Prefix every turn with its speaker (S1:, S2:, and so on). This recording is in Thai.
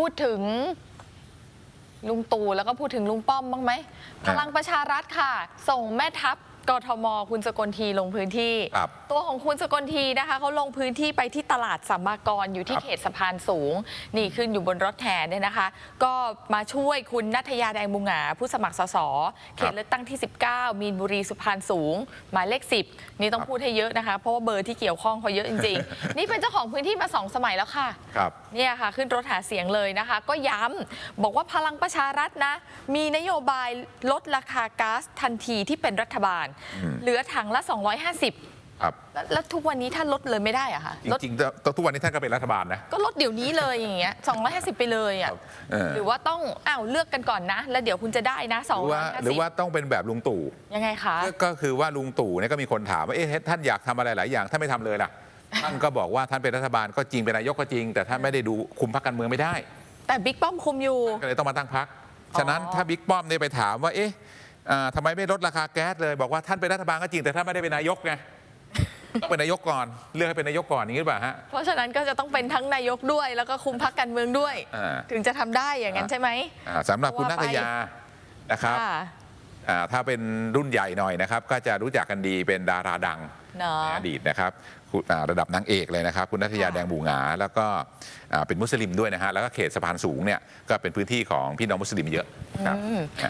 S1: พูดถึงลุงตู่แล้วก็พูดถึงลุงป้อมบ้างไหมพลังประชารัฐค่ะ ส่งแม่ทัพ กทม คุณสกลทีลงพื้นที่
S2: ครับ
S1: ตัวของคุณสกลทีนะคะเขาลงพื้นที่ไปที่ตลาดสัมมากรอยู่ที่
S2: ครับ
S1: เขตสะพานสูง นี่ขึ้นอยู่บนรถแห่เนี่ยนะคะ ก็มาช่วยคุณนัทยาแดงบุงหงาผู้สมัครสสเขตเลือกตั้งที่ 19 มีนบุรีสุพรรณสูงหมายเลข 10 นี่ต้องพูดให้เยอะนะคะ เพราะว่าเบอร์ที่เกี่ยวข้องเขาเยอะจริง ๆ นี่เป็นเจ้าของพื้นที่มาสองสมัยแล้วค่ะ
S2: ครับ
S1: เนี่ยค่ะ ขึ้นรถหาเสียงเลยนะคะ ก็ย้ำบอกว่าพลังประชารัฐนะ มีนโยบายลดราคาก๊าซทันทีที่เป็นรัฐบาล
S2: อืม
S1: เหลือถังละ 250
S2: ครับ
S1: แล้วแล้วทุกวันนี้ท่านลดเลยไม่ได้อะค่ะ
S2: จ
S1: ลด
S2: ริงๆตัวทุกวันนี้ท่านก็เป็นรัฐบาลนะ
S1: ก็ลดเดี๋ยวนี้เลยอย่างเงี้ย250 ไปเลยอะ
S2: เออ
S1: หรือว่าต้องอ้าวเลือกกันก่อนนะ แล้วเดี๋ยวคุณจะได้นะ
S2: หรือว่าหรือว่า
S1: 250
S2: ต้องเป็นแบบลุงตู่
S1: ยังไงคะ
S2: ก็ก็คือว่าลุงตู่เนี่ยก็มีคนถามว่าเอ๊ะท่านอยากทำอะไรหลายอย่างท่านไม่ทำเลยล่ะ ท่านก็บอกว่าท่านเป็นรัฐบาลก็จริงเป็นนายกก็จริง แต่ท่านไม่ได้ดูคุมพรรคการเมืองไม่ได้
S1: แต่บิ๊กป้อมคุมอยู่
S2: ก็เลยต้องมาตั้งพรรค
S1: อ๋อ
S2: ฉะนั้นถ้าบิ๊กป้อมเนี่ยไปถามว่าเอ๊ะ อ่าทำไมไม่ลดราคาแก๊สเลย บอกว่าท่านเป็นรัฐบาลก็จริงแต่ท่านไม่ได้เป็นนายกไง ต้องเป็นนายกก่อน เลือกให้เป็นนายกก่อนอย่างนี้หรือเปล่าฮะ
S1: เพราะฉะนั้นก็จะต้องเป็นทั้งนายกด้วย แล้วก็คุมพักการเมืองด้วย
S2: อ่า
S1: ถึงจะทำได้อย่างนั้นใช่ไหม
S2: อ่าสำหรับคุณนัทยานะครับ
S1: ค่ะ
S2: อ่าถ้าเป็นรุ่นใหญ่หน่อยนะครับ ก็จะรู้จักกันดีเป็นดาราดัง
S1: เนาะ
S2: ในอดีตนะครับคุณอ่าระดับนางเอกเลยนะครับ คุณนัทยา
S1: ค่ะ
S2: แดงบูหงา แล้วก็อ่าเป็นมุสลิมด้วยนะฮะ แล้วก็เขตสะพานสูงเนี่ยก็เป็นพื้นที่ของพี่น้องมุสลิมเยอะครับ
S1: อืม
S2: อะ